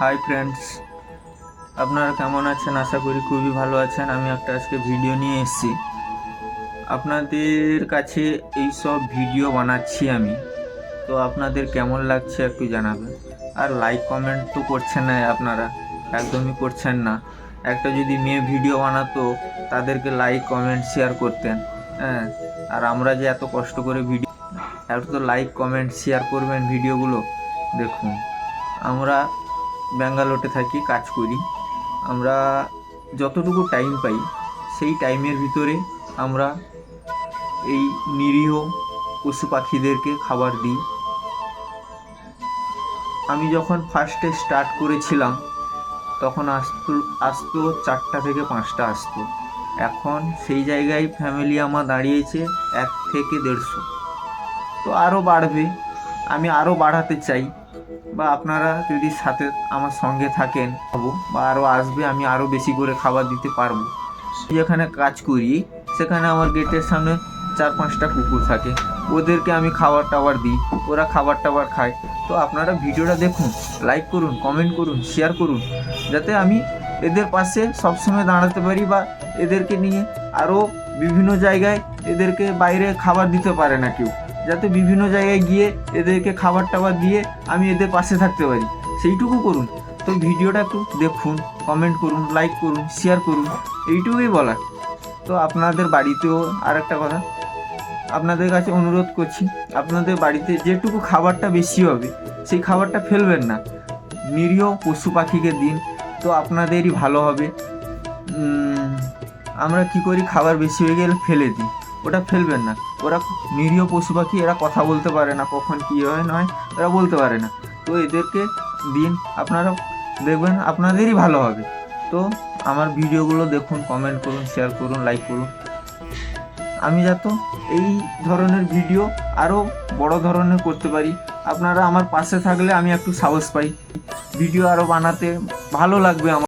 Hi friends আপনারা কেমন আছেন? আশা করি খুবই ভালো আছেন। আমি একটা আজকে ভিডিও নিয়ে এসেছি। আপনাদের কাছে এই সব ভিডিও বানাচ্ছি আমি। তো আপনাদের কেমন লাগছে একটু জানাবেন। আর লাইক কমেন্ট তো করছেন না আপনারা। একদমই করছেন না। একটা যদি মেয়ে ভিডিও বানাতো, তাদেরকে লাইক কমেন্ট শেয়ার করতেন। হ্যাঁ আর আমরা যে এত কষ্ট করে ভিডিও একটু তো লাইক কমেন্ট শেয়ার করবেন ভিডিওগুলো দেখুন, আমরা ব্যাঙ্গালোরে থাকি, কাজ করি। আমরা যতটুকু টাইম পাই, সেই টাইমের ভিতরে আমরা এই নিরীহ পশু পাখিদেরকে খাবার দিই। আমি যখন ফার্স্টে স্টার্ট করেছিলাম, তখন আসতো আসতো চারটা থেকে পাঁচটা আসতো। এখন সেই জায়গায় ফ্যামিলি আমার দাঁড়িয়েছে এক থেকে দেড়শো। তো আরও বাড়বে। আমি আরও বাড়াতে চাই। বা আপনারা যদি সাথে আমার সঙ্গে থাকেন হব বা আরও আসবে, আমি আরও বেশি করে খাবার দিতে পারব। যেখানে কাজ করি, সেখানে আমার গেটের সামনে চার পাঁচটা কুকুর থাকে। ওদেরকে আমি খাবার টাবার দিই, ওরা খাবার টাবার খায়। তো আপনারা ভিডিওটা দেখুন লাইক করুন কমেন্ট করুন শেয়ার করুন, যাতে আমি এদের পাশে সবসময় দাঁড়াতে পারি বা এদেরকে নিয়ে আরও বিভিন্ন জায়গায় এদেরকে বাইরে খাবার দিতে পারে না কেউ। যাতে বিভিন্ন জায়গায় গিয়ে এদেরকে খাবার টাবার দিয়ে আমি এদের পাশে থাকতে পারি। সেইটুকু করুন। তো ভিডিওটা একটু দেখুন কমেন্ট করুন লাইক করুন শেয়ার করুন, এইটুকুই বলার। তো আপনাদের বাড়িতেও আর একটা কথা, আপনাদের কাছে অনুরোধ করছি, আপনাদের বাড়িতে যেটুকু খাবারটা বেশি হবে, সেই খাবারটা ফেলবেন না। নিরীহ পশু পাখিকে দিন, তো আপনাদেরই ভালো হবে। আমরা কি করি, খাবার বেশি হয়ে গেলে ফেলে দিই। ওটা ফেলবেন না। ওরা নিরীহ পশু পাখি, এরা কথা বলতে পারে না, কখন কী হয় নয় এরা বলতে পারে না। তো এদেরকে দিন, আপনারা দেখবেন আপনাদেরই ভালো হবে। তো আমার ভিডিওগুলো দেখুন কমেন্ট করুন শেয়ার করুন লাইক করুন। আমি যাতে এই ধরনের ভিডিও আরও বড় ধরনের করতে পারি। আপনারা আমার পাশে থাকলে আমি একটু সাহস পাই। ভিডিও আরও বানাতে ভালো লাগবে আমার।